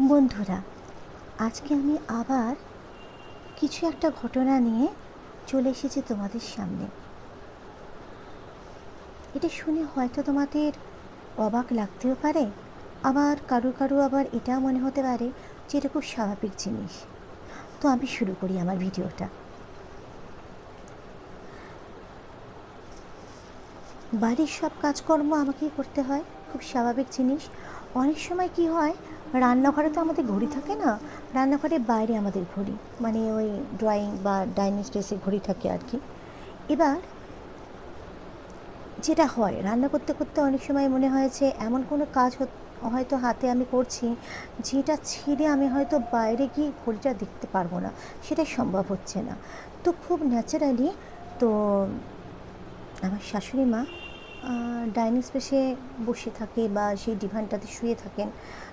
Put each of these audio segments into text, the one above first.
বন্ধুরা, আজকে আমি আবার কিছু একটা ঘটনা নিয়ে চলে এসেছি তোমাদের সামনে। এটা শুনে হয়তো তোমাদের অবাক লাগতেও পারে, আবার কারও কারও আবার এটা মনে হতে পারে যে এটা খুব স্বাভাবিক জিনিস। তো আমি শুরু করি আমার ভিডিওটা। বাড়ির সব কাজকর্ম আমাকেই করতে হয়, খুব স্বাভাবিক জিনিস। অনেক সময় কি হয় রান্নাঘরে তো আমাদের ঘড়ি থাকে না, রান্নাঘরের বাইরে আমাদের ঘড়ি মানে ওই ড্রয়িং বা ডাইনিং স্পেসে ঘড়ি থাকে আর কি। এবার যেটা হয়, রান্না করতে করতে অনেক সময় মনে হয়েছে এমন কোনো কাজ হয়তো হাতে আমি করছি, যেটা ছেড়ে আমি হয়তো বাইরে গিয়ে ঘড়িটা দেখতে পারব না সেটা সম্ভব হচ্ছে না। তো খুব ন্যাচারালি তো আমার শাশুড়ি মা ডাইনিং স্পেসে বসে থাকে বা সেই ডিভানটাতে শুয়ে থাকেন,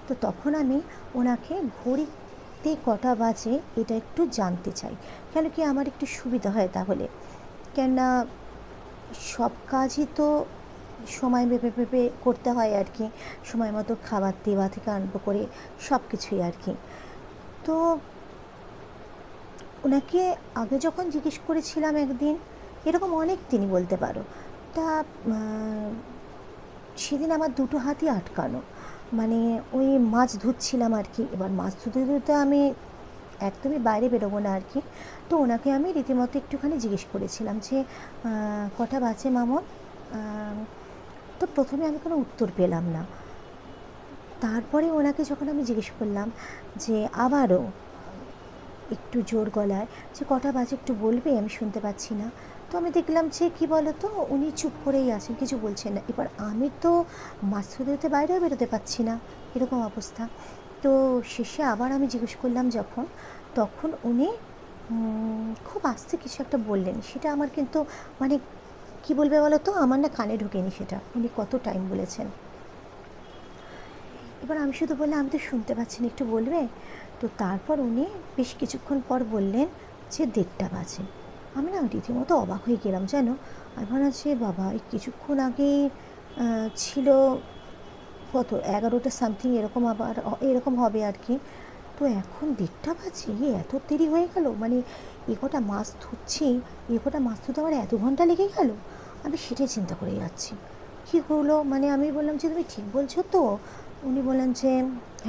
তো তখন আমি ওনাকে ঘড়িতে কটা বাজে এটা একটু জানতে চাই। কেন কি আমার একটু সুবিধা হয় তাহলে? কেননা সব কাজই তো সময় ভেবে ভেবে করতে হয় আর কি, সময় মতো খাবার দেওয়া থেকে আরম্ভ করে সব কিছুই আর কি। তো ওনাকে আগে যখন জিজ্ঞেস করেছিলাম একদিন, এরকম অনেক তিনি বলতে পারো আহ, সেদিন আমার দুটো হাতই আটকানো। মানে ওই মাছ ধুচ্ছিলাম আর কি এবার মাছ ধুতে ধুতে আমি একদমই বাইরে বেরোবো না আর কি তো ওনাকে আমি রীতিমতো একটুখানি জিজ্ঞেস করেছিলাম যে কটা বাজে মামন? তো প্রথমে আমি কোনো উত্তর পেলাম না। তারপরে ওনাকে যখন আমি জিজ্ঞেস করলাম যে আবারও একটু জোর গলায় যে কটা বাজে একটু বলবে? আমি শুনতে পাচ্ছি না। তো আমি দেখলাম যে, কী বলো তো উনি চুপ করেই আছেন, কিছু বলছেন না। এবার আমি তো মাছ বাইরেও বেরোতে পারছি না, এরকম অবস্থা। তো শেষে আবার আমি জিজ্ঞেস করলাম যখন, তখন উনি খুব আস্তে কিছু একটা বললেন। সেটা আমার কিন্তু মানে কি বলবে বলো তো আমার না কানে ঢোকেনি সেটা। উনি কত টাইম বলেছেন। এবার আমি শুধু বললাম, আমি তো শুনতে পাচ্ছি না, একটু বলবে? তো তারপর উনি বেশ কিছুক্ষণ পর বললেন যে, দেড়টা বাজে। আমি না রীতিমতো অবাক হয়ে গেলাম, জানো? আমি ভাবলাম যে বাবা, এই কিছুক্ষণ আগে ছিল কত, এগারোটা সামথিং এরকম আবার এরকম হবে আর কি তো এখন দেড়টা বাজে এত দেরি হয়ে গেল মানে এ কটা মাছ ধুচ্ছি এ কটা মাছ ধুতে আমার এত ঘণ্টা লেগে গেল? আমি সেটাই চিন্তা করে যাচ্ছি। কী হলো? মানে আমি বললাম যে, তুমি ঠিক বলছো তো? উনি বললেন যে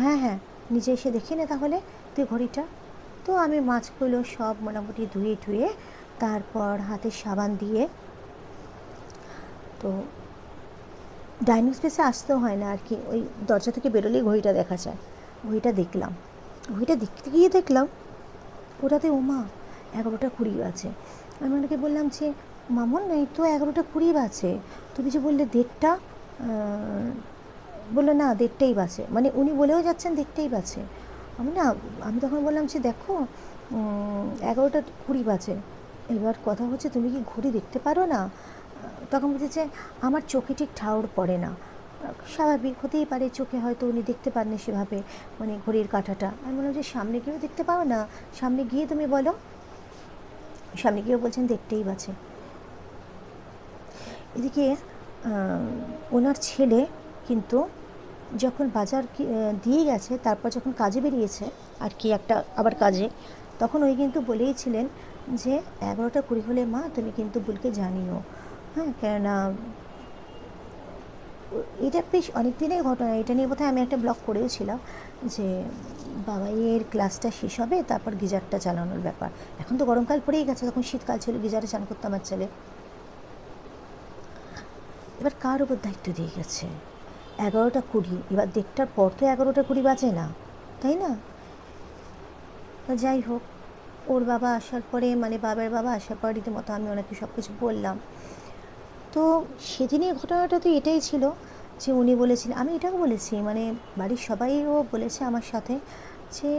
হ্যাঁ হ্যাঁ নিজে এসে দেখি নে তাহলে, তুই ঘড়িটা। তো আমি মাছগুলো সব মোটামুটি ধুয়ে ধুয়ে তারপর হাতে সাবান দিয়ে। তো ডাইনিং স্পেসে আসতেও হয় না আর কি, ওই দরজা থেকে বেরোলেই ঘড়িটা দেখা যায়। ঘড়িটা দেখলাম। ঘড়িটা দেখতে গিয়ে দেখলাম, ওটাতে ওমা, এগারোটা কুড়ি বাজে। আমি ওনাকে বললাম যে, মামন, এই তো এগারোটা কুড়ি বাজে। তুমি যে বললে, দেড়টা? বলল, না, দেড়টাই বাজে। মানে উনি বলেও যাচ্ছেন, দেড়টাই বাজে। আমি না, আমি তখন বললাম যে, দেখো এগারোটা কুড়ি বাজে। এবার কথা হচ্ছে, তুমি কি ঘড়ি দেখতে পারো না? তখন বলছে আমার চোখে ঠিক ঠাউর পড়ে না। স্বাভাবিক হতেই পারে, চোখে হয়তো উনি দেখতে পাননি সেভাবে মানে ঘড়ির কাঁটাটা। আমি বললাম যে, সামনে গিয়েও দেখতে পাও না? সামনে গিয়ে তুমি বলো। সামনে গিয়েও বলছেন, দেখতেই বাজে এদিকে ওনার ছেলে কিন্তু যখন বাজার দিয়ে গেছে, তারপর যখন কাজে বেরিয়েছে, আর কি একটা আবার কাজে, তখন ওই কিন্তু বলেইছিলেন যে এগারোটা কুড়ি হলে, মা, তুমি কিন্তু বুলকে জানিও। হ্যাঁ কেননা এটা বেশ অনেক দিনের ঘটনা। এটা নিয়ে বোধহয় আমি একটা ব্লগ করেওছিলাম যে বাবাইয়ের ক্লাসটা শেষ হবে, তারপর গিজারটা চালানোর ব্যাপার। এখন তো গরমকাল পড়েই গেছে, তখন শীতকাল ছিল, গিজারে চান করতো আমার ছেলে। এবার কার ওপর দায়িত্ব দিয়ে গেছে? এগারোটা কুড়ি, এবার দেড়টার পর তো এগারোটা কুড়ি বাজে না, তাই না? যাই হোক ওর বাবা আসার পরে মানে বাবার বাবা আসার পর রীতিমতো আমি ওনাকে সব কিছু বললাম। তো সেদিনের ঘটনাটা তো এটাই ছিল যে উনি বলেছিলেন আমি এটাও বলেছি মানে বাড়ির সবাইও বলেছে আমার সাথে যে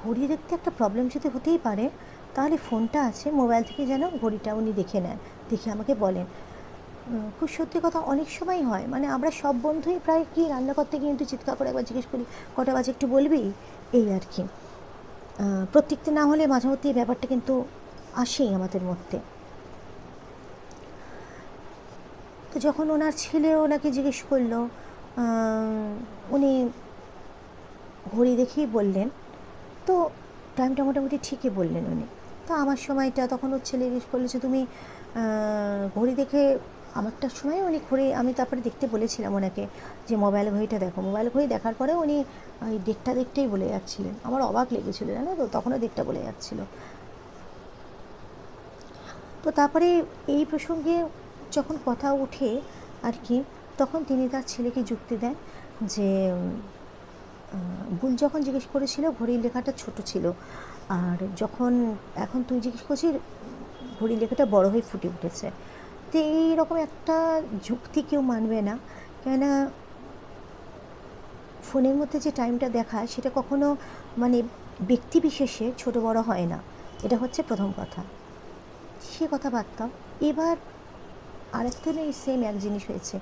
ঘড়ি দেখতে একটা প্রবলেম যদি হতেই পারে, তাহলে ফোনটা আছে মোবাইল থেকে যেন ঘড়িটা উনি দেখে নেন, দেখে আমাকে বলেন। খুব সত্যি কথা অনেক সময় হয় মানে আমরা সব বন্ধুই প্রায় কি রান্না করতে কিন্তু চিৎকার করে একবার জিজ্ঞেস করি, কটা বাজে একটু বলবি? এই আর কি। প্রত্যেকটা না হলে মাঝে মধ্যে ব্যাপারটা কিন্তু আসেই আমাদের মধ্যে। তো যখন ওনার ছেলে ওনাকে জিজ্ঞেস করল উনি ঘড়ি দেখেই বললেন, তো টাইমটা মোটামুটি ঠিকই বললেন উনি। তো আমার সময়টা তখন ওর ছেলে জিজ্ঞেস করল যে, তুমি ঘড়ি দেখে আমারটার সময়? উনি ঘড়ি, আমি তারপরে দেখতে বলেছিলাম ওনাকে যে, মোবাইল ঘড়িটা দেখো। মোবাইল ঘড়ি দেখার পরে উনি ওই ডেটটা দেখতেই বলে যাচ্ছিলেন। আমার অবাক লেগেছিলো, জানো তো? তখনও ডেটটা বলে যাচ্ছিল। তো তারপরে এই প্রসঙ্গে যখন কথা ওঠে আর কি, তখন তিনি তার ছেলেকে যুক্তি দেন যে ভুল যখন জিজ্ঞেস করেছিল, ঘড়ির লেখাটা ছোট ছিল। আর যখন, এখন তুই জিজ্ঞেস করছিস, ঘড়ির লেখাটা বড় হয়ে ফুটে উঠেছে। তো এইরকম একটা যুক্তি কেউ মানবে না। কেননা ফোনের মধ্যে যে টাইমটা দেখায় সেটা কখনো মানে ব্যক্তি বিশেষে ছোট বড় হয় না। এটা হচ্ছে প্রথম কথা। সে কথা বাদতাম এবার আরেকটা নেই সেম এক জিনিস হয়েছে।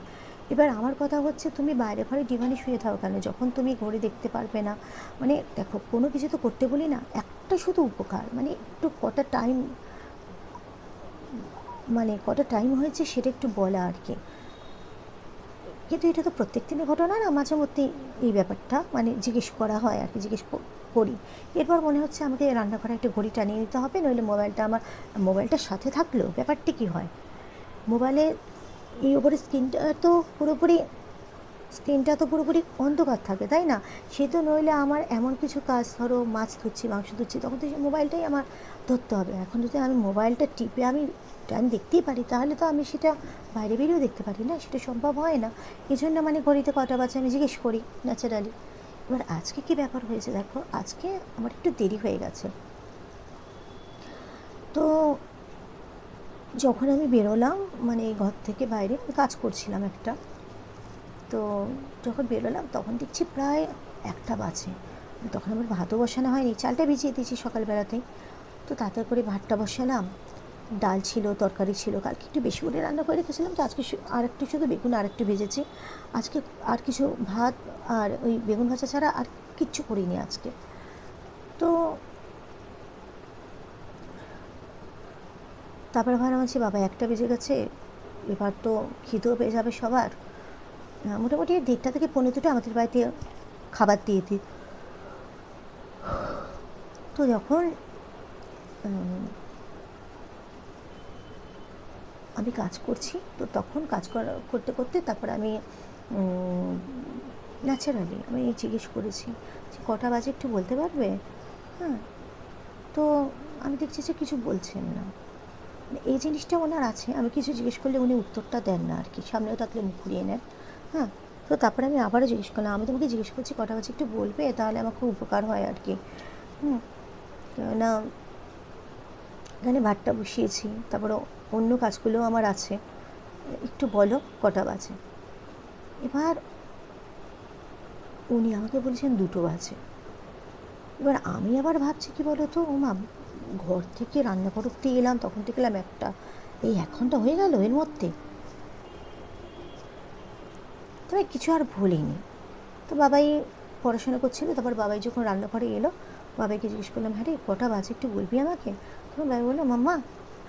এবার আমার কথা হচ্ছে, তুমি বাইরে ঘরে ডিমান্ডে শুয়ে থাকো কেন? যখন তুমি ঘড়ি দেখতে পারবে না মানে দেখো, কোনো কিছু তো করতে বলি না, একটা শুধু উপকার মানে একটু কটা টাইম মানে কটা টাইম হয়েছে সেটা একটু বলা আর কি। কিন্তু এটা তো প্রত্যেক দিনের ঘটনা না, মাঝে মধ্যে এই ব্যাপারটা মানে জিজ্ঞেস করা হয় আর কি, জিজ্ঞেস করি। এরপর মনে হচ্ছে আমাকে রান্নাঘরে একটা ঘড়ি টানিয়ে নিতে হবে, নইলে মোবাইলটা আমার, মোবাইলটার সাথে থাকলেও ব্যাপারটি কী হয়? মোবাইলে এই ওপরে স্ক্রিনটা তো পুরোপুরি, স্ক্রিনটা তো পুরোপুরি অন্ধকার থাকে, তাই না? সে তো নইলে আমার এমন কিছু কাজ, ধরো মাছ ধুচ্ছি মাংস ধুচ্ছি তখন তো মোবাইলটাই আমার ধরতে হবে। এখন যদি আমি মোবাইলটা টিপে আমি টাইম দেখতেই পারি, তাহলে তো আমি সেটা বাইরে বেরিয়েও দেখতে পারি না, সেটা সম্ভব হয় না। এই জন্য মানে ঘড়িতে কটা বাজে আমি জিজ্ঞেস করি ন্যাচারালি এবার আজকে কি ব্যাপার হয়েছে দেখো, আজকে আমার একটু দেরি হয়ে গেছে। তো যখন আমি বেরোলাম মানে ঘর থেকে বাইরে আমি কাজ করছিলাম একটা, তো যখন বেরোলাম তখন দেখছি প্রায় একটা বাজে। তখন আমার ভাতও বসানো হয়নি, চালটা ভিজিয়ে দিয়েছি সকালবেলাতেই। তো তাতে করে ভাতটা বসালাম ডাল ছিল, তরকারি ছিল, কালকে একটু বেশি করে রান্না করে রেখেছিলাম, তো আজকে আর একটু শুধু বেগুন আর একটু ভেজেছি। আজকে আর কিছু ভাত আর ওই বেগুন ভাজা ছাড়া আর কিচ্ছু করিনি আজকে। তো তারপরে ভাবলাম হচ্ছে বাবা, একটা বেজে গেছে, এবার তো খিদেও পেয়ে যাবে সবার। মোটামুটি দেড়টা থেকে পনেরো দুটো আমাদের বাড়িতে খাবার দিয়ে দিই। তো যখন আমি কাজ করছি, তো তখন কাজ করা- করতে করতে তারপর আমি ন্যাচারালি আমি জিজ্ঞেস করেছি যে কটা বাজে একটু বলতে পারবে? হ্যাঁ। তো আমি দেখছি যে কিছু বলছেন না। এই জিনিসটা ওনার আছে, আমি কিছু জিজ্ঞেস করলে উনি উত্তরটা দেন না আর কি সামনেও থাকলে মুখ ঘুরিয়ে নেন। হ্যাঁ। তো তারপরে আমি আবারও জিজ্ঞেস করলাম, আমি তোমাকে জিজ্ঞেস করছি কটা বাজে একটু বলবে? তাহলে আমার খুব উপকার হয় আর কি হুম। না এখানে ভাতটা বসিয়েছি তারপরে অন্য কাজগুলোও আমার আছে। একটু বলো, কটা বাজে? এবার উনি আমাকে বলেছেন দুটো বাজে। এবার আমি আবার ভাবছি কি বলো তো মা ঘর থেকে রান্না করতে এলাম, তখন থেকে এলাম একটা, এই এক ঘণ্টা হয়ে গেল এর মধ্যে? তবে কিছু আর ভুলিনি তো বাবাই পড়াশোনা করছিল, তারপর বাবাই যখন রান্নাঘরে এলো, বাবাইকে জিজ্ঞেস করলাম হ্যাঁ রে, কটা বাজে? একটু বলবি আমাকে? তখন বলল মাম্মা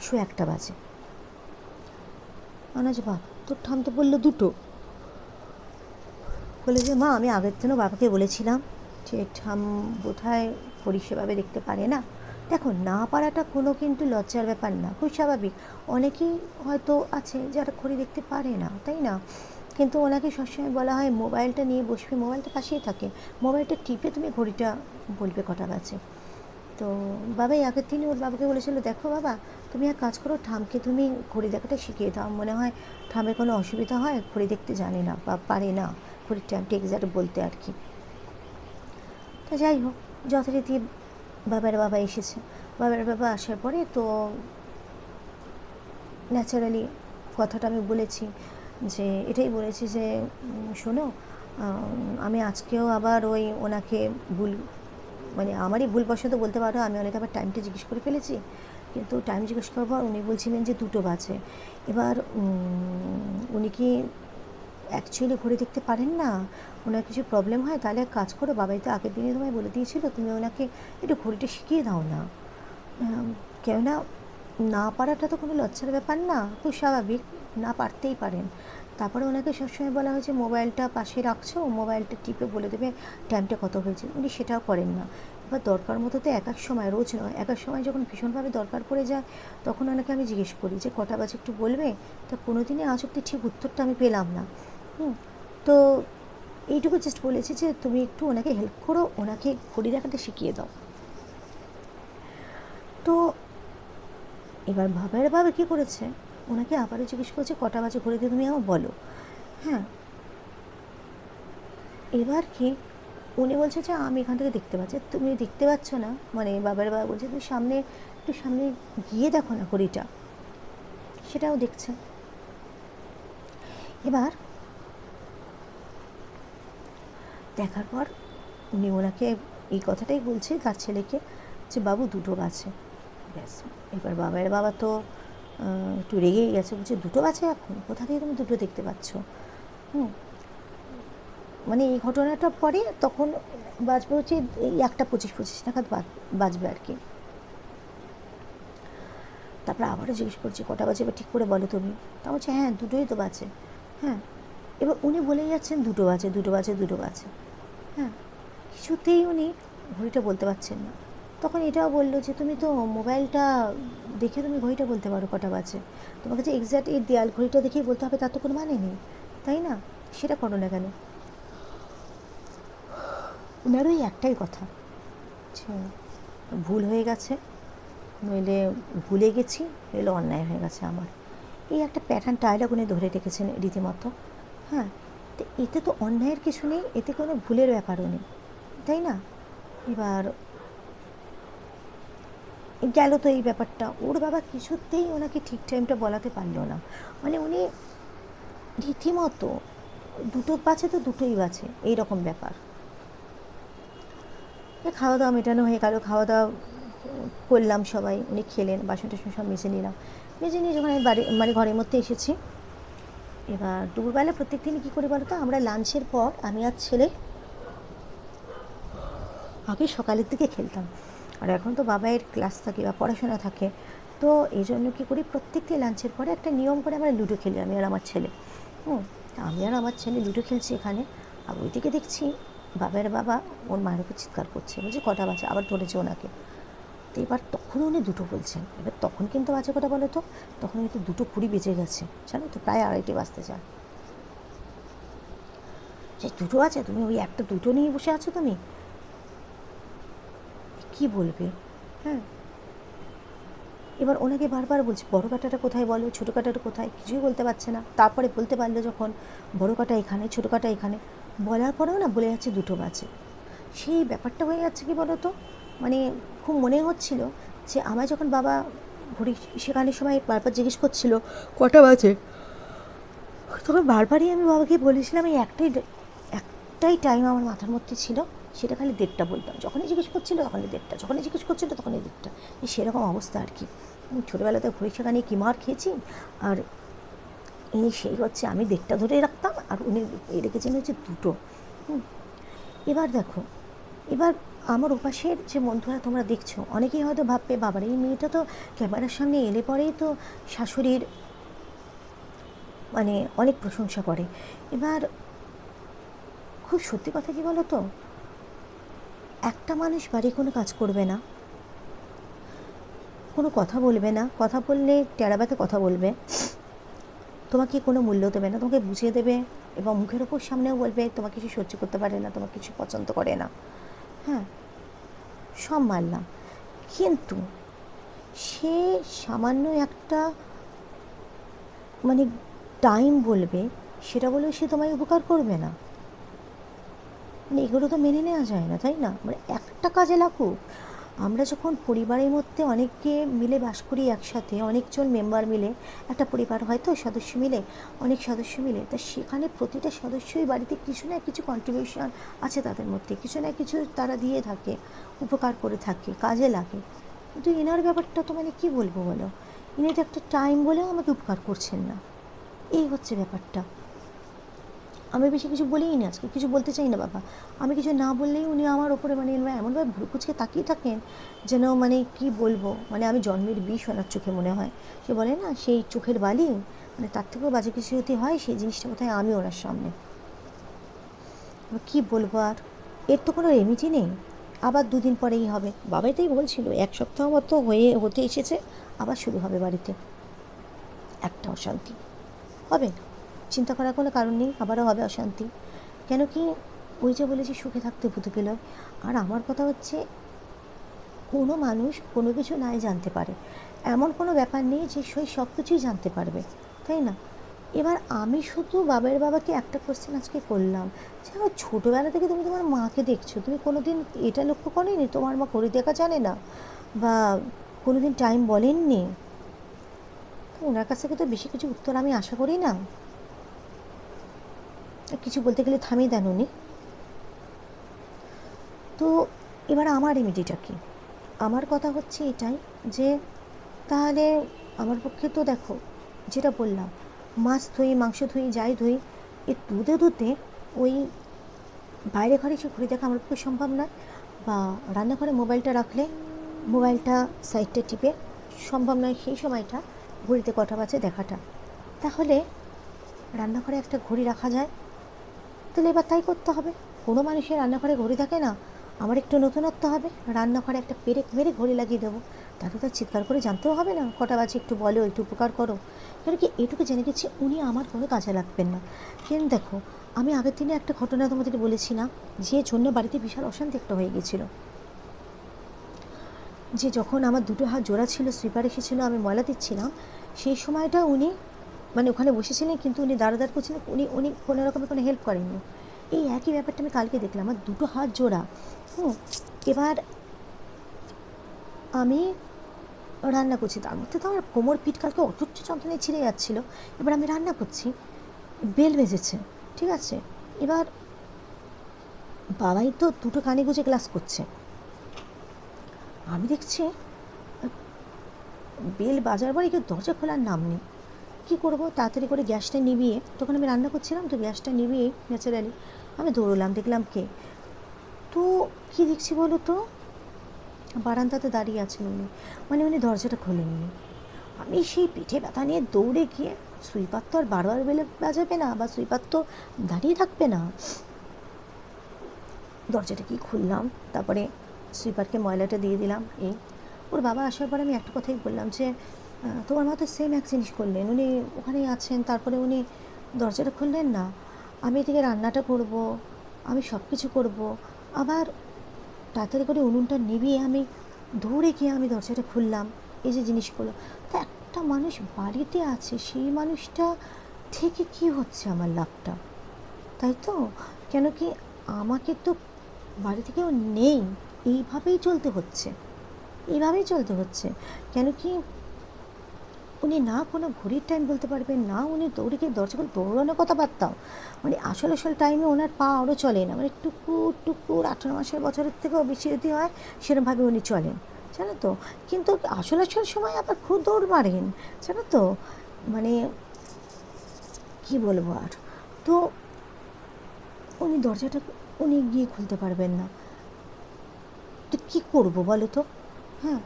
শো একটা বাজে। আনাজ বাপ, তোর ঠাম তো বলল দুটো। বলে যে, মা, আমি আগের দিনও বাবাকে বলেছিলাম যে, ঠাম বোধহয় পরিষেভাবে দেখতে পারে না। দেখো, না পারাটা কোনো কিন্তু লজ্জার ব্যাপার না, খুব স্বাভাবিক। অনেকেই হয়তো আছে যারা ঘড়ি দেখতে পারে না, তাই না? কিন্তু ওনাকে সবসময় বলা হয়, মোবাইলটা নিয়ে বসবে, মোবাইলটা পাশেই থাকে। মোবাইলটা টিপে তুমি ঘড়িটা বলবে কটা বাজে। তো বাবাই আগের দিনই ওর বাবাকে বলেছিল, দেখো বাবা, তুমি এক কাজ করো ঠামকে তুমি ঘড়ি দেখাটা শিখিয়ে দাও। মনে হয় ঠামের কোনো অসুবিধা হয় ঘড়ি দেখতে জানে না বা পারে না। ঘড়ির টাইমটা এক্সাক্ট বলতে আর কি। তো যাই হোক, যথারীতি বাবার বাবা এসেছে। বাবার বাবা আসার পরে তো ন্যাচারালি কথাটা আমি বলেছি যে, এটাই বলেছি যে শোনো আমি আজকেও আবার ওই ওনাকে ভুল মানে আমারই ভুলবশত বলতে পারো, আমি অনেক আবার টাইমটা জিজ্ঞেস করে ফেলেছি। কিন্তু টাইম জিজ্ঞেস করার পর উনি বলছিলেন যে দুটো বাজে। এবার উনি কি অ্যাকচুয়ালি ঘড়ি দেখতে পারেন না? ওনার কিছু প্রবলেম হয়? তাহলে এক কাজ করো, বাবাই তো আগের দিনে তোমায় বলে দিয়েছিল, তুমি ওনাকে একটু ঘড়িটা শিখিয়ে দাও না। কেননা না পারাটা তো কোনো লজ্জার ব্যাপার না, খুব স্বাভাবিক, না পারতেই পারেন। তারপরে ওনাকে সবসময় বলা হয়েছে, মোবাইলটা পাশে রাখছো, মোবাইলটা টিপে বলে দেবে টাইমটা কত হয়েছে। উনি সেটাও করেন না। এবার দরকার মতো তো এক এক সময়, রোজ নয় এক এক সময় যখন ভীষণভাবে দরকার পড়ে যায়, তখন ওনাকে আমি জিজ্ঞেস করি যে, কটা বাজে একটু বলবে? তা কোনো দিনই আজ অব্দি ঠিক উত্তরটা আমি পেলাম না। হুম, তো এইটুকু জাস্ট বলেছি যে, তুমি একটু ওনাকে হেল্প করো, ওনাকে ঘড়ি রাখাটা শিখিয়ে দাও। তো এবার বাবা কী করেছে? ওনাকে আবারও জিজ্ঞেস করছে, কটা বাজে ঘড়িতে তুমি আমার বলো। হ্যাঁ। এবার কি? উনি বলছে যে, আমি এখান থেকে দেখতে পাচ্ছি। তুমি দেখতে পাচ্ছ না? মানে বাবার বাবা বলছে, তুমি সামনে, একটু সামনে গিয়ে দেখো না ঘড়িটা। সেটাও দেখছে। এবার দেখার পর উনি ওনাকে এই কথাটাই বলছে তার ছেলেকে যে, বাবু, দুটো বাজে ব্যাস, এবার বাবার বাবা তো একটু রেগেই গেছে, বলছে, দুটো বাজে এখন? কোথা থেকে তুমি দুটো দেখতে পাচ্ছ? হুম। মানে এই ঘটনাটা পরে তখন বাজবে হচ্ছে এই একটা পঁচিশ পঁচিশ নাগাদ বাজ- বাজবে আর কি। তারপরে আবারও জিজ্ঞেস করছি, কটা বাজে এবার ঠিক করে বলো তুমি? তা বলছে হ্যাঁ দুটোই তো বাজে। হ্যাঁ। এবার উনি বলেই যাচ্ছেন, দুটো বাজে দুটো বাজে দুটো বাজে। হ্যাঁ। কিছুতেই উনি ঘড়িটা বলতে পারছেন না। তখন এটাও বলল যে, তুমি তো মোবাইলটা দেখে তুমি ঘড়িটা বলতে পারো কটা বাজে। তোমাকে যে এক্স্যাক্ট এই দেয়াল ঘড়িটা দেখেই বলতে হবে, তার তো কোনো মানে নেই। তাই না? সেটা করো না কেন? ওনার ওই একটাই কথা ভুল হয়ে গেছে, নইলে ভুলে গেছি, নইলে অন্যায় হয়ে গেছে আমার। এই একটা প্যাটার্ন ডায়লগ উনি ধরে রেখেছেন রীতিমতো। হ্যাঁ তো এতে তো অন্যায়ের কিছু নেই, এতে কোনো ভুলের ব্যাপারও নেই। তাই না? এবার গেল তো এই ব্যাপারটা। ওর বাবা কিছুতেই ওনাকে ঠিক টাইমটা বলাতে পারল না। মানে উনি রীতিমতো দুটো বাজে তো দুটোই বাজে এই রকম ব্যাপার। খাওয়া দাওয়া মেটানো হয়ে গেল খাওয়া দাওয়া করলাম সবাই, উনি খেলেন বাসন টাসন সব মেজে নিলাম। মেজে নিয়ে যখন আমি বাড়ি মানে ঘরের মধ্যে এসেছি, এবার দুপুরবেলা প্রত্যেক দিনই কী করি বলো তো আমরা লাঞ্চের পর আমি আর ছেলে আগে সকালের দিকে খেলতাম। আর এখন তো বাবাইয়ের ক্লাস থাকে বা পড়াশোনা থাকে, তো এই জন্য কী করি, প্রত্যেকটি লাঞ্চের পরে একটা নিয়ম করে আমরা লুডো খেলি, আমি আর আমার ছেলে। হুম, আমি আর আমার ছেলে লুডো খেলছি এখানে, আর ওইদিকে দেখছি বাবার বাবা ওর মায়ের উপর চিৎকার করছে, বলছে, কটা বাজে? আবার ধরেছে ওনাকে। তো এবার তখন উনি দুটো বলছেন, এবার তখন কিন্তু বাজে কটা বলো তো, তখন কিন্তু দুটো কুড়ি বেজে গেছে, জানো তো, প্রায় আড়াইটে বাজতে চায় যে দুটো আছে, তুমি ওই একটা দুটো নিয়ে বসে আছো তুমি? কি বলবে? হ্যাঁ। এবার ওনাকে বারবার বলছে, বড় কাটাটা কোথায় বলো? ছোটো কাটাটা কোথায়? কিছুই বলতে পারছে না। তারপরে বলতে পারল যখন, বড় কাটা এখানে, ছোটো কাটা এখানে। বলার পরেও না বলে যাচ্ছে দুটো বাজে। সেই ব্যাপারটা হয়ে যাচ্ছে কি বলো তো মানে খুব মনে হচ্ছিল যে আমার যখন বাবা ঘড়ি শেখানোর সময় বারবার জিজ্ঞেস করছিল, কটা বাজে? তখন বারবারই আমি বাবাকে বলেছিলাম, এই একটাই একটাই টাইম আমার মাথার মধ্যে ছিল। সেটা খালি দেড়টা বলতাম। যখনই জিজ্ঞেস করছিল তখনই দেড়টা, যখনই জিজ্ঞেস করছিল তখনই দেড়টা। সেরকম অবস্থা আর কি। ছোটোবেলাতে ঘড়ি শেখা নিয়ে কী মার খেয়েছি? আর ইনি সেই হচ্ছে আমি দেড়টা ধরে রাখতাম আর উনি রেখেছেন হচ্ছে দুটো। এবার দেখো, এবার আমার ওপাশের যে বন্ধুরা তোমরা দেখছ, অনেকেই হয়তো ভাববে, বাবার, এই মেয়েটা তো ক্যামেরার সামনে এলে পরেই তো শাশুড়ির মানে অনেক প্রশংসা করে। এবার খুব সত্যি কথা কি বলো তো একটা মানুষ বাড়ি কোনো কাজ করবে না। কোনো কথা বলবে না। কথা বললে টেরাবাতে কথা বলবে। তোমাকে কোনো মূল্য দেবে না। তোমাকে বুঝিয়ে দেবে এবং মুখের ওপর সামনেও বলবে, তোমাকে কিছু সহ্য করতে পারে না, তোমাকে কিছু পছন্দ করে না। হ্যাঁ সব মানলাম। কিন্তু সে সামান্য একটা মানে টাইম বলবে, সেটা বলেও সে তোমায় উপকার করবে না। মানে এগুলো তো মেনে নেওয়া যায় না, তাই না? মানে একটা কাজে লাগুক। আমরা যখন পরিবারের মধ্যে অনেকে মিলে বাস করি একসাথে, অনেকজন মেম্বার মিলে, একটা পরিবার হয়তো সদস্য মিলে, অনেক সদস্য মিলে, তা সেখানে প্রতিটা সদস্যই বাড়িতে কিছু না কিছু কন্ট্রিবিউশন আছে তাদের মধ্যে। কিছু না কিছু তারা দিয়ে থাকে, উপকার করে থাকে, কাজে লাগে। কিন্তু এনার ব্যাপারটা তো মানে কী বলব বলো? ইনি তো একটা টাইম বলেও আমাকে উপকার করছেন না। এই হচ্ছে ব্যাপারটা। আমি বেশি কিছু বলেই না আজকে, কিছু বলতে চাই না বাবা। আমি কিছু না বললেই উনি আমার ওপরে মানে এমনভাবে ভুরুকুচকে তাকিয়ে থাকেন যেন মানে কি বলব মানে আমি জন্মের বিষ ওনার চোখে মনে হয়। সে বলে, না, সেই চোখের বালি মানে তার থেকেও বাজে কিছু যদি হয়, সেই জিনিসটা কোথায় আমি ওনার সামনে। কী বলব আর? এর তো কোনো রেমিডি নেই। আবার দুদিন পরেই হবে। বাবাই তাই বলছিল, এক সপ্তাহ মতো হয়ে, হতে এসেছে, আবার শুরু হবে বাড়িতে। একটা অশান্তি। হবে চিন্তা করার কোনো কারণ নেই, আবারও হবে অশান্তি। কেন কি ওই যে বলেছি, সুখে থাকতে ভূতে পেল। আর আমার কথা হচ্ছে, কোনো মানুষ কোনো কিছু নাই জানতে পারে। এমন কোনো ব্যাপার নেই যে সই সব কিছুই জানতে পারবে, তাই না? এবার আমি শুধু বাবার বাবাকে একটা কোশ্চেন আজকে করলাম। যে আমার ছোটোবেলা থেকে তুমি তোমার মাকে দেখছ, তুমি কোনো দিন এটা লক্ষ্য করেনি? তোমার মা ঘড়ি দেখা জানে না? বা কোনো দিন টাইম বলেননি ওনার কাছ থেকে তো বেশি কিছু উত্তর আমি আশা করি না। কিছু বলতে গেলে থামিয়ে দেন উনি। তো এবার আমার রেমিডিটা কি? আমার কথা হচ্ছে এটাই যে, তাহলে আমার পক্ষে তো দেখো, যেটা বললাম, মাছ ধুই, মাংস ধুই, যাই ধুই, এ দুধে দুধে ওই বাইরে ঘরে এসে ঘুরে দেখা আমার পক্ষে সম্ভব নয় বা রান্নাঘরে মোবাইলটা রাখলে মোবাইলটা সাইডটা টিপে সম্ভব নয় সেই সময়টা ঘড়িতে কটা বাজে দেখাটা। তাহলে রান্নাঘরে একটা ঘড়ি রাখা যায় তাহলে এবার তাই করতে হবে। কোনো মানুষের রান্নাঘরে ঘড়ি থাকে না। আমার একটু নতুনত্ব হবে। রান্নাঘরে একটা পেরেক মেরে ঘড়ি লাগিয়ে দেবো। তাকে তো চিৎকার করে জানতেও হবে না। কটা বাজে একটু বলো, একটু উপকার করো। কারণ কি এটুকু জেনে গেছি উনি আমার কোনো কাজে লাগবেন না। কিন্তু দেখো, আমি আগের দিনে একটা ঘটনা তোমাদের বলেছিলাম যে জন্য বাড়িতে বিশাল অশান্তি একটা হয়ে গেছিল। যে যখন আমার দুটো হাত জোড়া ছিল সুইপার এসেছিল, আমি ময়লা দিচ্ছিলাম, সেই সময়টা উনি মানে ওখানে বসেছিলেন কিন্তু উনি দাঁড়া দাঁড় করছিলেন, উনি উনি কোনো রকমের কোনো হেল্প করেননি। এই একই ব্যাপারটা আমি কালকে দেখলাম, আমার দুটো হাত জোড়া। হুম, এবার আমি রান্না করছি, তার মধ্যে তো আমার কোমর পিঠ কালকে অসহ্য যন্ত্রণায় ছিঁড়ে যাচ্ছিল। এবার আমি রান্না করছি, বেল বেজেছে, ঠিক আছে? এবার বাবাই তো দুটো কানে গুজে গ্লাস করছে। আমি দেখছি, বেল বাজার পরে কেউ দরজা খোলার নাম নেই। কী করব? তাড়াতাড়ি করে গ্যাসটা নিভিয়ে তখন আমি রান্না করছিলাম, তো গ্যাসটা নিভিয়ে ন্যাচারালি আমি দৌড়লাম, দেখলাম কে? তো কি দেখছি বলো তো? বারান্দাতে দাঁড়িয়ে আছেন উনি। মানে উনি দরজাটা খোলেননি। আমি সেই পিঠে ব্যথা নিয়ে দৌড়ে গিয়ে সুইপার তো আর বারবার বেলে বাজাবে না বা সুইপার তো দাঁড়িয়ে থাকবে না। দরজাটা কি খুললাম, তারপরে সুইপারকে ময়লাটা দিয়ে দিলাম, এই। ওর বাবা আসার পরে আমি একটা কথাই বললাম যে তোমার মা তো সেম এক জিনিস করলেন। উনি ওখানেই আছেন, তারপরে উনি দরজাটা খুললেন না। আমি এদিকে রান্নাটা করব, আমি সব কিছু করব। আবার তাড়াতাড়ি করে উনুনটা নিভিয়ে আমি ধরে গিয়ে আমি দরজাটা খুললাম, এই যে জিনিসগুলো। তা একটা মানুষ বাড়িতে আছে, সেই মানুষটা থেকে কি হচ্ছে আমার লাভটা? তাই তো? কেন কি আমাকে তো বাড়ি থেকেও নেই। এইভাবেই চলতে হচ্ছে। এইভাবেই চলতে হচ্ছে। কেন কি উনি না কোনো ঘড়ির টাইম বলতে পারবেন, না উনি দৌড়ে গিয়ে দরজা খুলে দৌড়ানোর কথা পারতাম মানে আসল আসল টাইমে ওনার পা আরও চলে না। মানে টুকুর টুকুর আঠারো মাসের বছরের থেকেও বেশি যদি হয় সেরকমভাবে উনি চলেন। জানো তো? কিন্তু আসল আসল সময় আবার খুব দৌড় মারেন। জানো তো? মানে কি বলব আর? তো উনি দরজাটা, উনি গিয়ে খুলতে পারবেন না। তো কী করব বলো তো? হ্যাঁ।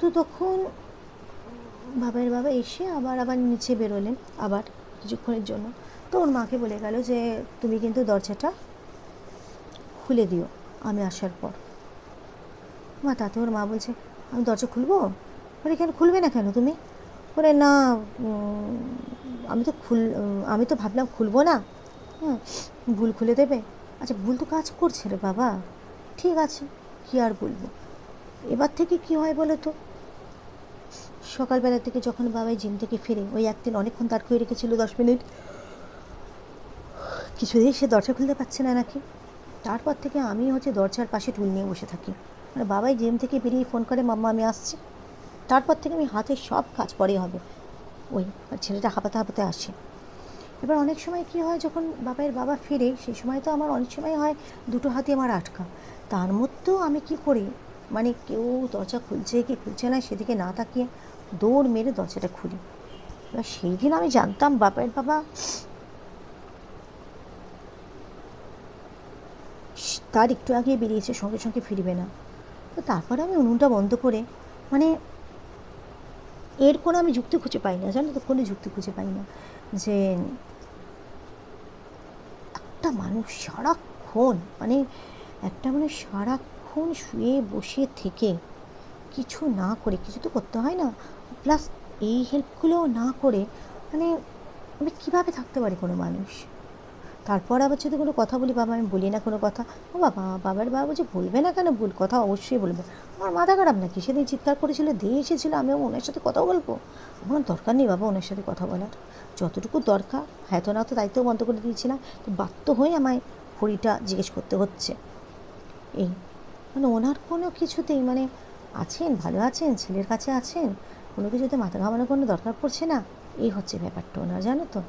তো তখন বাবার বাবা এসে আবার আবার নিচে বেরোলেন আবার কিছুক্ষণের জন্য। তো ওর মাকে বলে গেল যে, তুমি কিন্তু দরজাটা খুলে দিও, আমি আসার পর। মা তাতে ওর মা বলছে, আমি দরজা খুলবো? বলে, কেন খুলবে না কেন তুমি? বলে, না আমি তো খুল, আমি তো ভাবলাম খুলবো না। হ্যাঁ ভুল খুলে দেবে? আচ্ছা ভুল তো কাজ করছে রে বাবা। ঠিক আছে, কী আর বলব? এবার থেকে কি হয় বলো তো? সকালবেলা থেকে যখন বাবাই জিম থেকে ফিরে, ওই একদিন অনেকক্ষণ দাঁড় করে রেখেছিল দশ মিনিট। কিছুতেই সে দরজা খুলতে পারছে না নাকি? তারপর থেকে আমি হচ্ছে দরজার পাশে টুল নিয়ে বসে থাকি। মানে বাবাই জিম থেকে বেরিয়ে ফোন করে, মাম্মা, আমি আসছি। তারপর থেকে আমি হাতে সব কাজ পরে হবে। ওই, আর ছেলেটা হাঁপাতে হাঁপাতে আসে এবার অনেক সময় কি হয়, যখন বাবাইয়ের বাবা ফিরে, সেই সময় তো আমার অনেক সময় হয় দুটো হাতে আমার আটকা। তার মধ্যেও আমি কি করি? মানে কেউ দরজা খুলছে কি খুলছে না সেদিকে না তাকিয়ে দৌড় মেরে দরজাটা খুলি। এবার সেই দিন আমি জানতাম বাপের বাবা তার একটু আগে বেরিয়েছে, সঙ্গে সঙ্গে ফিরবে না। তো তারপরে আমি উনুনটা বন্ধ করে মানে এর কোনো আমি যুক্তি খুঁজে পাই না, জানো তো কোনো যুক্তি খুঁজে পাই না যে একটা মানুষ সারাক্ষণ মানে একটা মানুষ সারাক্ষণ শুয়ে বসে থেকে কিছু না করে, কিছু তো করতে হয় না প্লাস এই হেল্পগুলোও না করে মানে আমি কীভাবে থাকতে পারি কোনো মানুষ? তারপর আবার যদি কোনো কথা বলি, বাবা, আমি বলি না কোনো কথা। ও বাবা, বাবার বাবা বলছে, বলবে না কেন? ভুল কথা অবশ্যই বলবে। আমার মাথা খারাপ নাকি? সেদিন চিৎকার করেছিল দিয়ে এসেছিল, আমিও ওনার সাথে কথা বলব। আমার দরকার নেই বাবা ওনার সাথে কথা বলার। যতটুকু দরকার হয়তো না তো দায়িত্ব বন্ধ করে দিয়েছিলাম তো বাধ্য হয়ে আমায় হরিটা জিজ্ঞেস করতে হচ্ছে। এই মানে ওনার কোনো কিছুতেই মানে আছেন? ভালো আছেন? ছেলের কাছে আছেন? কোনো কিছুতে মাথা ঘামানোর কোনো দরকার পড়ছে না। এই হচ্ছে ব্যাপারটা ওনার, জানো তো?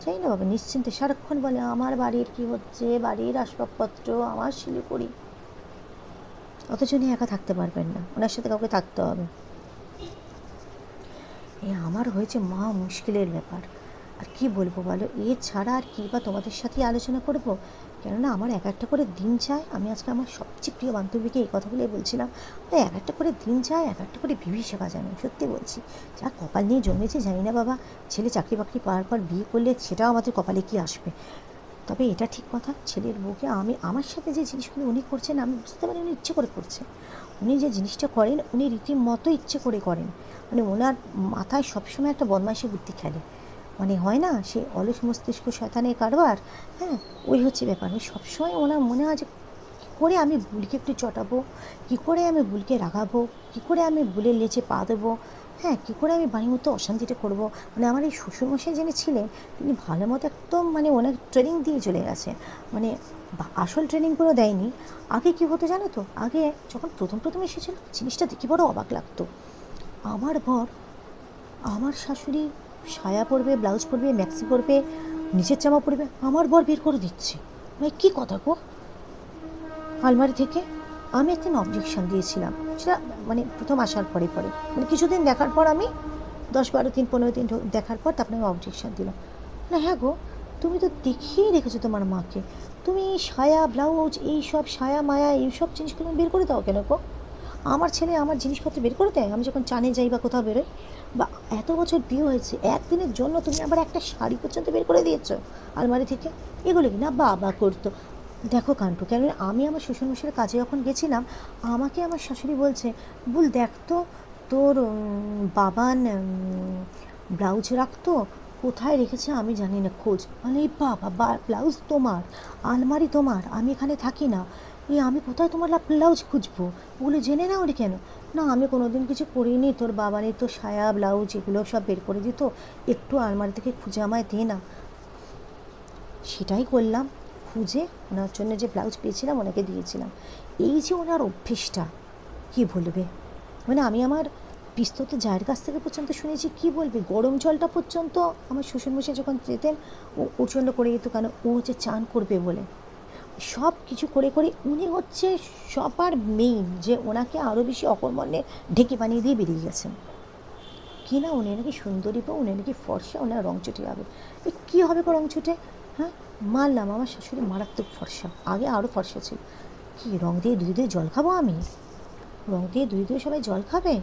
চাই না বাবা, নিশ্চিন্তে সারাক্ষণ বলে, আমার বাড়ির কি হচ্ছে? বাড়ির আসবাবপত্র, আমার শিলিগুড়ি। অথচ উনি একা থাকতে পারবেন না। ওনার সাথে কাউকে থাকতে হবে। এ আমার হয়েছে মহা মুশকিলের ব্যাপার। আর কি বলব বলো? এ ছাড়া আর কী বা তোমাদের সাথে আলোচনা করব? কেননা আমার এক একটা করে দিন যায়। আমি আজকে আমার সবচেয়ে প্রিয় বান্ধবীকে এই কথাগুলো বলছিলাম ওই এক একটা করে দিন যায়, এক একটা করে বিভীষিকা জানো সত্যি বলছি যা কপাল নিয়ে জমেছে জানি না বাবা, ছেলে চাকরি বাকরি পাওয়ার পর বিয়ে করলে সেটাও আমাদের কপালে কি আসবে? তবে এটা ঠিক কথা, ছেলের বউকে আমি, আমার সাথে যে জিনিসগুলো উনি করছেন, আমি বুঝতে পারি উনি ইচ্ছে করে করছে। উনি যে জিনিসটা করেন, উনি রীতিমতো ইচ্ছে করে করেন। মানে ওনার মাথায় সবসময় একটা বদমাইশি বুদ্ধি খেলে। মানে হয় না সে অলস মস্তিষ্ক শয়তানের কারবার? হ্যাঁ ওই হচ্ছে ব্যাপার। ওই সবসময় ওনার মনে হয় যে, কী করে আমি বুলকে একটু চটাবো? কী করে আমি বুলকে রাগাবো? কী করে আমি বুলের লেচে পা দেবো? হ্যাঁ কী করে আমি বাড়ির মতো অশান্তিটা করব? মানে আমার এই শ্বশুরমশাই যিনি ছিলেন, তিনি ভালো মতো একদম মানে ওনার ট্রেনিং দিয়ে চলে গেছে। মানে আসল ট্রেনিংগুলো দেয়নি। আগে কী হতো জানো তো? আগে যখন প্রথম প্রথম এসেছিল, জিনিসটা দেখে বড় অবাক লাগতো। আমার বর, আমার শাশুড়ি সায়া পরবে, ব্লাউজ পরবে, ম্যাক্সি পরবে নিচের জামা পরবে, আমার বর বের করে দিচ্ছে। মানে কী কথা গো? আলমারি থেকে আমি একদিন অবজেকশন দিয়েছিলাম। সেটা মানে প্রথম আসার পরে পরে। মানে কিছুদিন দেখার পর আমি দশ বারো দিন, পনেরো দিন দেখার পর তারপরে আমি অবজেকশন দিলাম। না হ্যাঁ গো, তুমি তো দেখিয়ে রেখেছো তোমার মাকে। তুমি সায়া, ব্লাউজ, এই সব সায়া, মায়া, এই সব জিনিসগুলো বের করে দাও কেন গো? আমার ছেলে আমার জিনিসপত্র বের করে দেয়? আমি যখন চানে যাই বা কোথাও বেরোই বা এত বছর বিয়ে হয়েছে, একদিনের জন্য তুমি আবার একটা শাড়ি পর্যন্ত বের করে দিয়েছ। আলমারি থেকে? এগুলো কি না বাবা করতো। দেখো কান্টু, কেন আমি আমার শ্বশুর শ্বশুরমশাইয়ের কাজে যখন গেছিলাম, আমাকে আমার শাশুড়ি বলছে, বুল, দেখ তো, তোর বাবান ব্লাউজ রাখতো, কোথায় রেখেছে আমি জানি না, খোঁজ। মানে বাবা ব্লাউজ তোমার, আলমারি তোমার, আমি এখানে থাকি না। এই আমি কোথায় তোমার ব্লাউজ খুঁজবো? ওগুলো জেনে নাও কেন? না, আমি কোনোদিন কিছু করিনি। তোর বাবারই তো সায়া, ব্লাউজ এগুলো সব বের করে দিত একটু আলমারি থেকে খুঁজে আমায় দে না। সেটাই করলাম। খুঁজে ওনার জন্য যে ব্লাউজ পেয়েছিলাম, ওনাকে দিয়েছিলাম। এই যে ওনার অভ্যেসটা, কি বলবে? মানে আমি আমার পিস্তত জায়ের কাছ থেকে পর্যন্ত শুনেছি, কি বলবে? গরম জলটা পর্যন্ত আমার শ্বশুরমশাই যখন যেতেন ও প্রচণ্ড করে যেত কেন ও হচ্ছে চান করবে বলে। সব কিছু করে করে উনি হচ্ছে সবার মেইন যে ওনাকে আরও বেশি অকর্মণ্যে ঢেকে বানিয়ে দিয়ে বেরিয়ে গেছেন। কি না উনি নাকি সুন্দরী বা উনি নাকি ফর্সা, ওনার রং চুটে হবে কী হবে গো রং চুটে? হ্যাঁ? মারলাম, আমার শাশুড়ি মারাত্মক ফর্সা। আগে আরও ফর্সা ছিল। কি, রং দিয়ে দুই দিয়ে জল খাব আমি? রং দিয়ে দুই দিয়ে সবাই জল খাবে?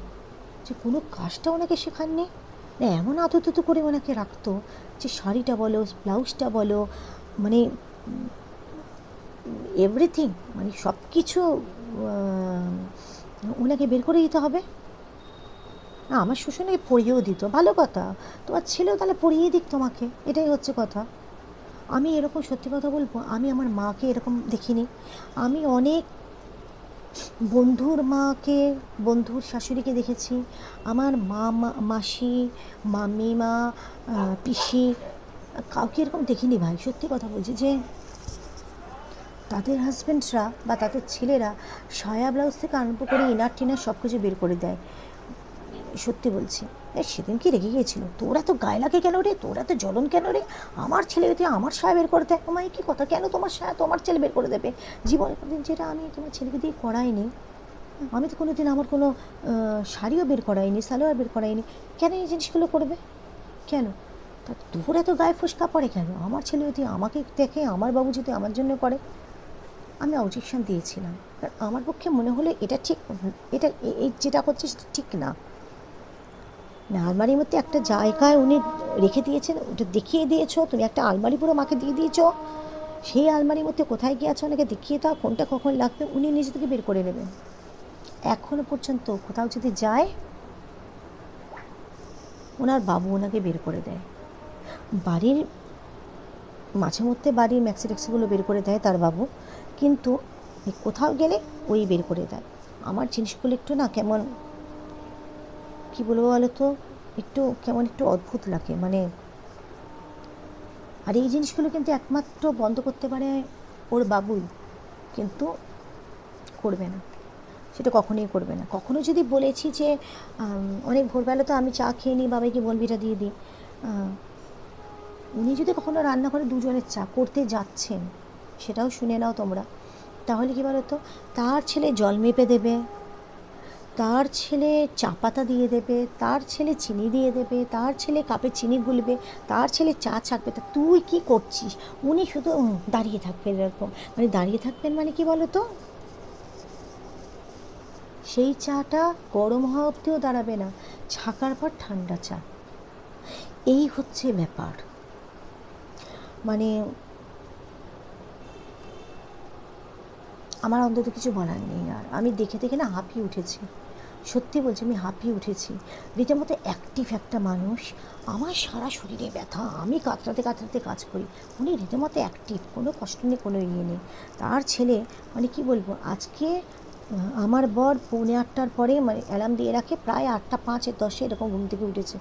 যে কোনো কাজটা ওনাকে শেখাননি? না, এমন আতত করে ওনাকে রাখতো যে শাড়িটা বলো, ব্লাউজটা বলো মানে এভরিথিং মানে সব কিছু ওনাকে বের করে দিতে হবে। না, আমার শ্বশুর নাকি পড়িয়েও দিত, ভালো কথা। তোমার ছেলেও তাহলে পড়িয়ে দিক তোমাকে, এটাই হচ্ছে কথা। আমি এরকম সত্যি কথা বলব, আমি আমার মাকে এরকম দেখিনি। আমি অনেক বন্ধুর মাকে, বন্ধুর শাশুড়িকে দেখেছি। আমার মা, মা- মাসি, মামিমা পিসি, কাউকে এরকম দেখিনি ভাই, সত্যি কথা বলছি যে তাদের হাজব্যান্ডরা বা তাদের ছেলেরা সায়া ব্লাউজ থেকে আরম্ভ করে ইনার টিনার সব কিছু বের করে দেয়। সত্যি বলছি। সেদিন কি রেগে গিয়েছিল? তোরা তো গায়ে লাগে কেন রে? তোরা তো জ্বলন কেন রে? আমার ছেলে তুই আমার সায়া বের করে দেয় আমায় কি কথা? কেন তোমার সায়া তোমার ছেলে বের করে দেবে? জীবনে কোনোদিন যেটা আমি তোমার ছেলেকে দিয়ে করাইনি, আমি তো কোনোদিন আমার কোনো শাড়িও বের করাইনি, সালোয়ার বের করাইনি। কেন এই জিনিসগুলো করবে? কেন? তা তোর এত গায়ে ফুসকা পড়ে কেন? আমার ছেলে যদি আমাকে দেখে, আমার বাবু যদি আমার জন্য করে আমি অবজেকশন দিয়েছিলাম। কারণ আমার পক্ষে মনে হলো এটা ঠিক, এটা এই যেটা করছে সেটা ঠিক না। আলমারির মধ্যে একটা জায়গায় উনি রেখে দিয়েছেন, ওটা দেখিয়ে দিয়েছ, তুমি একটা আলমারি পুরো মাকে দিয়ে দিয়েছ। সেই আলমারির মধ্যে কোথায় গিয়ে ওনাকে দেখিয়ে দাও, কোনটা কখন লাগবে, উনি নিজে থেকে বের করে নেবেন। এখনও পর্যন্ত কোথাও যদি যায়, ওনার বাবু ওনাকে বের করে দেয়। বাড়ির মাঝে মধ্যে বাড়ির ম্যাক্সি ট্যাক্সিগুলো বের করে দেয় তার বাবু। কিন্তু কোথাও গেলে ওই বের করে দেয়। আমার জিনিসগুলো একটু না কেমন, কি বলব বলো তো একটু কেমন একটু অদ্ভুত লাগে। মানে আর এই জিনিসগুলো কিন্তু একমাত্র বন্ধ করতে পারে ওর বাবুই। কিন্তু করবে না। সেটা কখনোই করবে না। কখনো যদি বলেছি যে অনেক ভোরবেলা তো আমি চা খেয়ে নিই, বাবাইকে বনবিটা দিয়ে দিই। উনি যদি কখনো রান্নাঘরে দুজনের চা করতে যাচ্ছেন, সেটাও শুনে নাও তোমরা। তাহলে কি বলো তো তার ছেলে জল মেপে দেবে, তার ছেলে চা পাতা দিয়ে দেবে, তার ছেলে চিনি দিয়ে দেবে, তার ছেলে কাপে চিনি গুলবে, তার ছেলে চা ছাকবে, তা তুই কি করছিস? উনি শুধু দাঁড়িয়ে থাকবেন এরকম। মানে দাঁড়িয়ে থাকবেন মানে কি বলো তো সেই চাটা গরম হওয়া অব্দিও দাঁড়াবে না, ছাকার পর ঠান্ডা চা। এই হচ্ছে ব্যাপার। মানে আমার অন্তত কিছু বলার নেই আর। আমি দেখে দেখে না হাঁপিয়ে উঠেছি। সত্যি বলছি, আমি হাঁপিয়ে উঠেছি। রীতিমতো অ্যাক্টিভ একটা মানুষ। আমার সারা শরীরে ব্যথা। আমি কাতরাতে কাতরাতে কাজ করি। উনি রীতিমতো অ্যাক্টিভ কোনো কষ্ট নেই, কোনো ইয়ে নেই। তার ছেলে মানে কি বলব, আজকে আমার বর পৌনে আটটার পরে মানে অ্যালার্ম দিয়ে রাখে, প্রায় আটটা পাঁচে দশে এরকম ঘুম থেকে উঠেছে।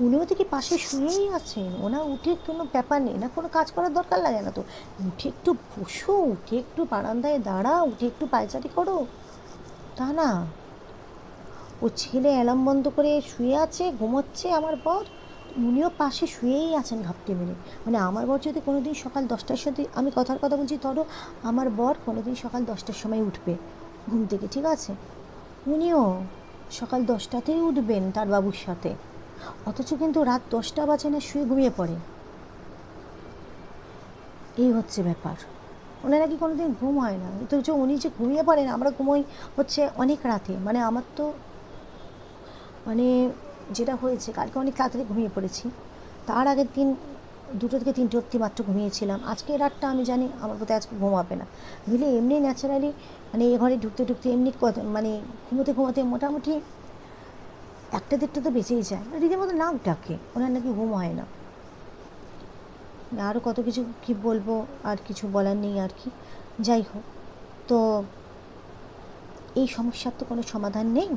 উনিও থেকে পাশে শুয়েই আছেন? ওনার উঠে কোনো ব্যাপার নেই, না কোনো কাজ করার দরকার লাগে না তো। উঠে একটু বসো, উঠে একটু বারান্দায় দাঁড়াও, উঠে একটু পায়চারি করো। তা না। ও ছেলে অ্যালার্ম বন্ধ করে শুয়ে আছে, ঘুমোচ্ছে আমার বর। উনিও পাশে শুয়েই আছেন ঘাপটে মেরে মানে আমার বর যদি কোনো দিন সকাল দশটার সাথে, আমি কথার কথা বলছি ধরো, আমার বর কোনো দিন সকাল দশটার সময় উঠবে। ঘুম থেকে, ঠিক আছে? উনিও সকাল দশটাতেই উঠবেন তার বাবুর সাথে। অথচ কিন্তু রাত দশটা বাজে না, শুয়ে ঘুমিয়ে পড়ে। এই হচ্ছে ব্যাপার। ওনার নাকি কোনো দিন ঘুম হয় না। তো যে উনি যে ঘুমিয়ে পড়েন, আমরা ঘুমোই হচ্ছে অনেক রাতে। মানে আমার তো মানে যেটা হয়েছে, কালকে অনেক তাড়াতাড়ি ঘুমিয়ে পড়েছি। তার আগের দিন দুটো থেকে তিনটে অবধি মাত্র ঘুমিয়েছিলাম। আজকে রাতটা আমি জানি আমার বোধহয় আজকে ঘুমাবে না। বুঝলে, এমনি ন্যাচারালি মানে এ ঘরে ঢুকতে ঢুকতে এমনি মানে ঘুমোতে ঘুমোতে মোটামুটি একটা দেড়টা তো বেঁচেই যায়। রীতিমতো নাক ডাকে, ওনার নাকি ঘুম হয় না। আরও কত কিছু কি বলব, আর কিছু বলার নেই আর কি। যাই হোক, তো এই সমস্যার তো কোনো সমাধান নেই।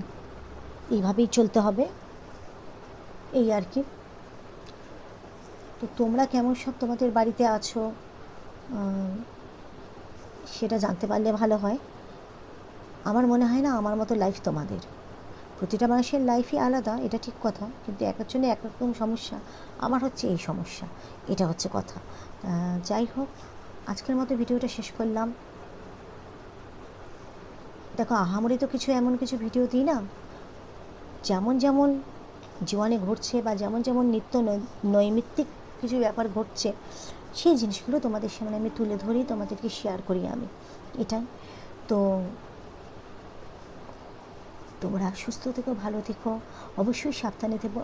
এইভাবেই চলতে হবে। এই আর কি। তো তোমরা কেমন সব তোমাদের বাড়িতে আছো? সেটা জানতে পারলে ভালো হয়। আমার মনে হয় না আমার মতো লাইফ তোমাদের। প্রতিটা মানুষের লাইফই আলাদা, এটা ঠিক কথা। কিন্তু এক একজনে এক রকম সমস্যা। আমার হচ্ছে এই সমস্যা। এটা হচ্ছে কথা। যাই হোক, আজকের মতো ভিডিওটা শেষ করলাম। দেখো, আহামরি তো কিছু এমন কিছু ভিডিও দিই না। যেমন যেমন জীবনে ঘটছে বা যেমন যেমন নিত্য নৈমিত্তিক কিছু ব্যাপার ঘটছে, সেই জিনিসগুলো তোমাদের সামনে আমি তুলে ধরি, তোমাদেরকে শেয়ার করি আমি। এটাই। তো তোমরা সুস্থ থেকো, ভালো থেকো, অবশ্যই সাবধানে থেকো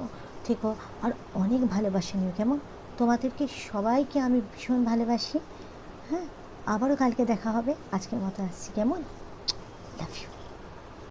থেকো। আর অনেক ভালোবাসা নিও, কেমন? তোমাদেরকে সবাইকে আমি ভীষণ ভালোবাসি। হ্যাঁ আবারও কালকে দেখা হবে। আজকের মতো আসছি, কেমন? Love you